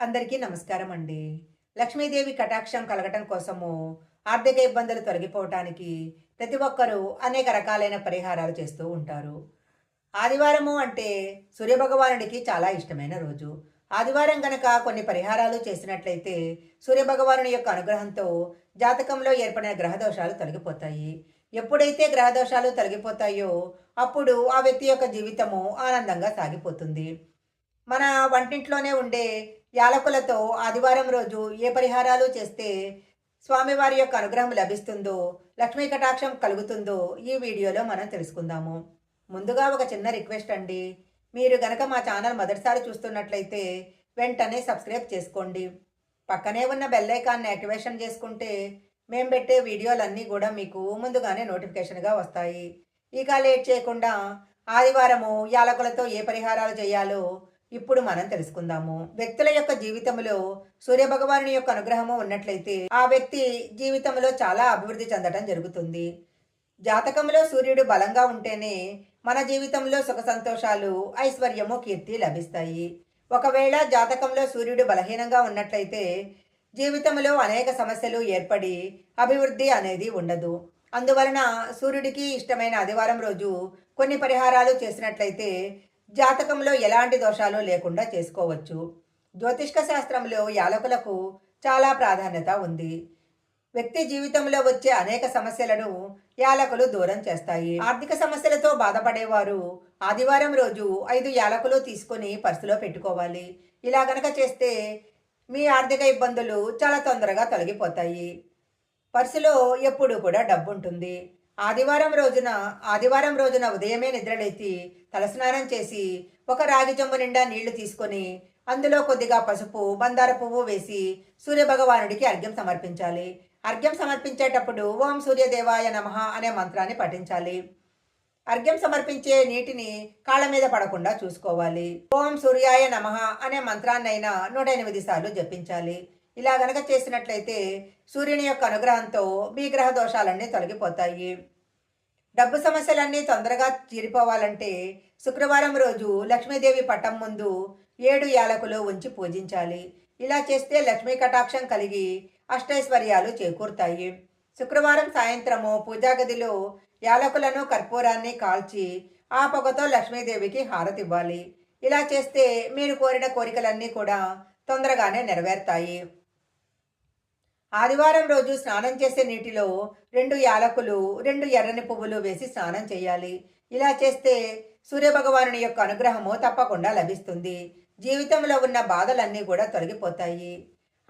అందరికీ నమస్కారం అండి. లక్ష్మీదేవి కటాక్షం కలగటం కోసము ఆర్థిక ఇబ్బందులు తొలగిపోవటానికి ప్రతి ఒక్కరూ అనేక రకాలైన పరిహారాలు చేస్తూ ఉంటారు. ఆదివారము అంటే సూర్యభగవానుడికి చాలా ఇష్టమైన రోజు. ఆదివారం గనక కొన్ని పరిహారాలు చేసినట్లయితే సూర్యభగవానుడి యొక్క అనుగ్రహంతో జాతకంలో ఏర్పడిన గ్రహదోషాలు తొలగిపోతాయి. ఎప్పుడైతే గ్రహదోషాలు తొలగిపోతాయో అప్పుడు ఆ వ్యక్తి యొక్క జీవితము ఆనందంగా సాగిపోతుంది. మన వంటింట్లోనే ఉండే యాలకులతో ఆదివారం రోజు ఏ పరిహారాలు చేస్తే స్వామివారి యొక్క అనుగ్రహం లభిస్తుందో లక్ష్మీ కటాక్షం కలుగుతుందో ఈ వీడియోలో మనం తెలుసుకుందాము. ముందుగా ఒక చిన్న రిక్వెస్ట్ అండి. మీరు గనక మా ఛానల్ మొదటిసారి చూస్తున్నట్లయితే వెంటనే సబ్స్క్రైబ్ చేసుకోండి. పక్కనే ఉన్న బెల్లైకాన్ని యాక్టివేషన్ చేసుకుంటే మేము పెట్టే వీడియోలన్నీ కూడా మీకు ముందుగానే నోటిఫికేషన్గా వస్తాయి. ఇక లేట్ చేయకుండా ఆదివారము యాలకులతో ఏ పరిహారాలు చేయాలో ఇప్పుడు మనం తెలుసుకుందాము. వ్యక్తుల యొక్క జీవితంలో సూర్యభగవానుని యొక్క అనుగ్రహము ఉన్నట్లయితే ఆ వ్యక్తి జీవితంలో చాలా అభివృద్ధి చెందడం జరుగుతుంది. జాతకంలో సూర్యుడు బలంగా ఉంటేనే మన జీవితంలో సుఖ సంతోషాలు ఐశ్వర్యము కీర్తి లభిస్తాయి. ఒకవేళ జాతకంలో సూర్యుడు బలహీనంగా ఉన్నట్లయితే జీవితంలో అనేక సమస్యలు ఏర్పడి అభివృద్ధి అనేది ఉండదు. అందువలన సూర్యుడికి ఇష్టమైన ఆదివారం రోజు కొన్ని పరిహారాలు చేసినట్లయితే జాతకంలో ఎలాంటి దోషాలు లేకుండా చేసుకోవచ్చు. జ్యోతిష్క శాస్త్రంలో యాలకులకు చాలా ప్రాధాన్యత ఉంది. వ్యక్తి జీవితంలో వచ్చే అనేక సమస్యలను యాలకులు దూరం చేస్తాయి. ఆర్థిక సమస్యలతో బాధపడేవారు ఆదివారం రోజు ఐదు యాలకులు తీసుకొని పర్సులో పెట్టుకోవాలి. ఇలా గనక చేస్తే మీ ఆర్థిక ఇబ్బందులు చాలా తొందరగా తొలగిపోతాయి. పర్సులో ఎప్పుడు కూడా డబ్బు ఉంటుంది ఆదివారం రోజున ఆదివారం రోజున ఉదయమే నిద్రలేచి తలస్నానం చేసి ఒక రాగి చెంబు నిండా నీళ్ళు తీసుకొని అందులో కొద్దిగా పసుపు బందార పువ్వు వేసి సూర్యభగవానుడికి అర్ఘ్యం సమర్పించాలి. అర్ఘ్యం సమర్పించేటప్పుడు ఓం సూర్యదేవాయ నమః అనే మంత్రాన్ని పఠించాలి. అర్ఘ్యం సమర్పించే నీటిని కాళ్ళ మీద పడకుండా చూసుకోవాలి. ఓం సూర్యాయ నమః అనే మంత్రాన్నైనా నూట ఎనిమిది సార్లు జపించాలి. ఇలా గనక చేసినట్లయితే సూర్యుని యొక్క అనుగ్రహంతో మీ గ్రహ దోషాలన్నీ తొలగిపోతాయి. డబ్బు సమస్యలన్నీ తొందరగా తీరిపోవాలంటే శుక్రవారం రోజు లక్ష్మీదేవి పట్టం ముందు ఏడు యాలకులు ఉంచి పూజించాలి. ఇలా చేస్తే లక్ష్మీ కటాక్షం కలిగి అష్టైశ్వర్యాలు చేకూరుతాయి. శుక్రవారం సాయంత్రము పూజా గదిలో యాలకులను కర్పూరాన్ని కాల్చి ఆ పొగతో లక్ష్మీదేవికి హారతివ్వాలి. ఇలా చేస్తే మీరు కోరిన కోరికలన్నీ కూడా తొందరగానే నెరవేరుతాయి. ఆదివారం రోజు స్నానం చేసే నీటిలో రెండు యాలకులు రెండు ఎర్రని పువ్వులు వేసి స్నానం చేయాలి. ఇలా చేస్తే సూర్యభగవానుని యొక్క అనుగ్రహము తప్పకుండా లభిస్తుంది. జీవితంలో ఉన్న బాధలన్నీ కూడా తొలగిపోతాయి.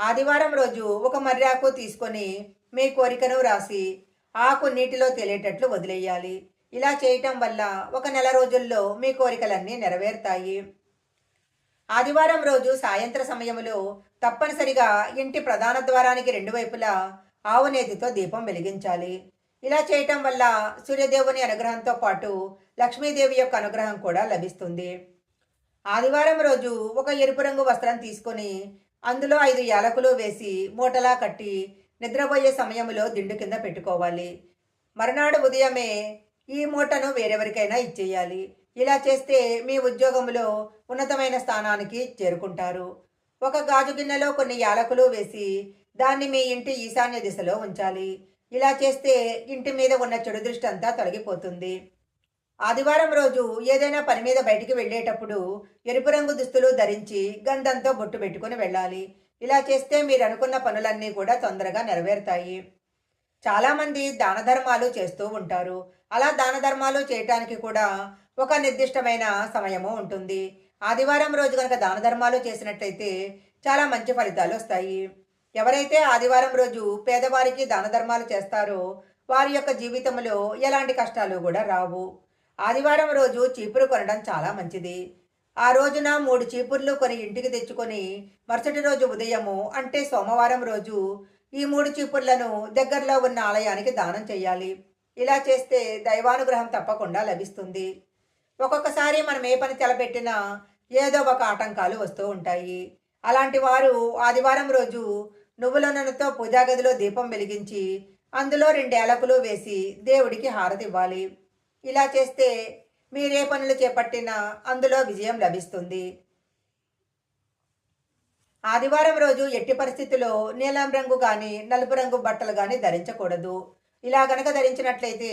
ఆదివారం రోజు ఒక మర్రాకు తీసుకొని మీ కోరికను రాసి ఆకు నీటిలో తేలేటట్లు వదిలేయాలి. ఇలా చేయటం వల్ల ఒక నెల రోజుల్లో మీ కోరికలన్నీ నెరవేరుతాయి. ఆదివారం రోజు సాయంత్ర సమయంలో తప్పనిసరిగా ఇంటి ప్రధాన ద్వారానికి రెండు వైపులా ఆవునేతితో దీపం వెలిగించాలి. ఇలా చేయటం వల్ల సూర్యదేవుని అనుగ్రహంతో పాటు లక్ష్మీదేవి యొక్క అనుగ్రహం కూడా లభిస్తుంది. ఆదివారం రోజు ఒక ఎరుపు రంగు వస్త్రం తీసుకొని అందులో ఐదు యాలకులు వేసి మూటలా కట్టి నిద్రపోయే సమయంలో దిండు కింద పెట్టుకోవాలి. మరునాడు ఉదయమే ఈ మూటను వేరెవరికైనా ఇచ్చేయాలి. ఇలా చేస్తే మీ ఉద్యోగంలో ఉన్నతమైన స్థానానికి చేరుకుంటారు. ఒక గాజు గిన్నెలో కొన్ని యాలకులు వేసి దాన్ని మీ ఇంటి ఈశాన్య దిశలో ఉంచాలి. ఇలా చేస్తే ఇంటి మీద ఉన్న చెడు దృష్టి అంతా తొలగిపోతుంది. ఆదివారం రోజు ఏదైనా పని మీద బయటికి వెళ్ళేటప్పుడు ఎరుపు రంగు దుస్తులు ధరించి గంధంతో బొట్టు పెట్టుకుని వెళ్ళాలి. ఇలా చేస్తే మీరు అనుకున్న పనులన్నీ కూడా తొందరగా నెరవేరుతాయి. చాలామంది దాన ధర్మాలు చేస్తూ ఉంటారు. అలా దాన ధర్మాలు చేయటానికి కూడా ఒక నిర్దిష్టమైన సమయము ఉంటుంది. ఆదివారం రోజు కనుక దాన ధర్మాలు చేసినట్లయితే చాలా మంచి ఫలితాలు వస్తాయి. ఎవరైతే ఆదివారం రోజు పేదవారికి దాన ధర్మాలు చేస్తారో వారి యొక్క జీవితంలో ఎలాంటి కష్టాలు కూడా రావు. ఆదివారం రోజు చీపురు కొనడం చాలా మంచిది. ఆ రోజున మూడు చీపుర్లు కొని ఇంటికి తెచ్చుకొని మరుసటి రోజు ఉదయము అంటే సోమవారం రోజు ఈ మూడు చీపుర్లను దగ్గరలో ఉన్న ఆలయానికి దానం చేయాలి. ఇలా చేస్తే దైవానుగ్రహం తప్పకుండా లభిస్తుంది. ఒక్కొక్కసారి మనం ఏ పని తలపెట్టినా ఏదో ఒక ఆటంకాలు వస్తూ ఉంటాయి. అలాంటి వారు ఆదివారం రోజు నువ్వుల నూనెతో పూజా గదిలో దీపం వెలిగించి అందులో రెండు ఏలకులు వేసి దేవుడికి హారతి ఇవ్వాలి. ఇలా చేస్తే మీరే పనులు చేపట్టినా అందులో విజయం లభిస్తుంది. ఆదివారం రోజు ఎట్టి పరిస్థితుల్లో నీలం రంగు కానీ నలుపు రంగు బట్టలు కానీ ధరించకూడదు. ఇలా గనక ధరించినట్లయితే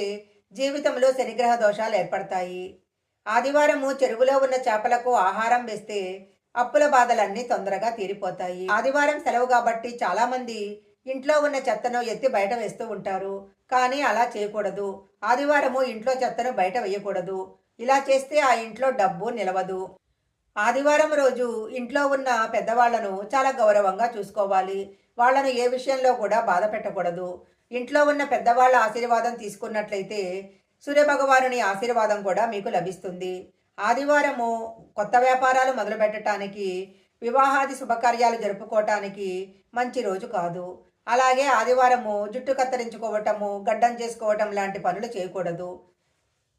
జీవితంలో శనిగ్రహ దోషాలు ఏర్పడతాయి. ఆదివారము చెరువులో ఉన్న చేపలకు ఆహారం వేస్తే అప్పుల బాధలన్నీ తొందరగా తీరిపోతాయి. ఆదివారం సెలవు కాబట్టి చాలామంది ఇంట్లో ఉన్న చెత్తను ఎత్తి బయట వేస్తూ ఉంటారు. కానీ అలా చేయకూడదు. ఆదివారము ఇంట్లో చెత్తను బయట వేయకూడదు. ఇలా చేస్తే ఆ ఇంట్లో డబ్బు నిలవదు. ఆదివారం రోజు ఇంట్లో ఉన్న పెద్దవాళ్ళను చాలా గౌరవంగా చూసుకోవాలి. వాళ్ళను ఏ విషయంలో కూడా బాధ పెట్టకూడదు. ఇంట్లో ఉన్న పెద్దవాళ్ళ ఆశీర్వాదం తీసుకున్నట్లయితే సూర్యభగవానుని ఆశీర్వాదం కూడా మీకు లభిస్తుంది. ఆదివారము కొత్త వ్యాపారాలు మొదలు పెట్టడానికి వివాహాది శుభకార్యాలు జరుపుకోవటానికి మంచి రోజు కాదు. అలాగే ఆదివారము జుట్టు కత్తిరించుకోవటము గడ్డం చేసుకోవటం లాంటి పనులు చేయకూడదు.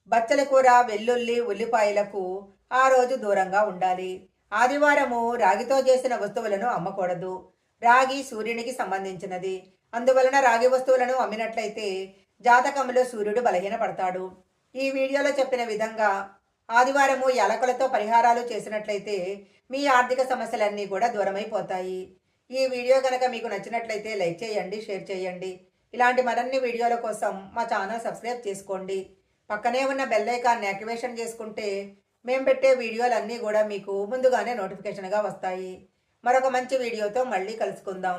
బచ్చల కూర వెల్లుల్లి ఉల్లిపాయలకు ఆ రోజు దూరంగా ఉండాలి. ఆదివారము రాగితో చేసిన వస్తువులను అమ్మకూడదు. రాగి సూర్యునికి సంబంధించినది. అందువలన రాగి వస్తువులను అమ్మినట్లయితే జాతకంలో సూర్యుడు బలహీనపడతాడు. ఈ వీడియోలో చెప్పిన విధంగా ఆదివారము ఎలకలతో పరిహారాలు చేసినట్లయితే మీ ఆర్థిక సమస్యలన్నీ కూడా దూరమైపోతాయి. ఈ వీడియో కనుక మీకు నచ్చినట్లయితే లైక్ చేయండి షేర్ చేయండి. ఇలాంటి మరిన్ని వీడియోల కోసం మా ఛానల్ సబ్స్క్రైబ్ చేసుకోండి. పక్కనే ఉన్న బెల్ ఐకాన్ని యాక్టివేషన్ చేసుకుంటే మేము పెట్టే వీడియోలన్నీ కూడా మీకు ముందుగానే నోటిఫికేషన్గా వస్తాయి. మరొక మంచి వీడియోతో మళ్ళీ కలుసుకుందాం.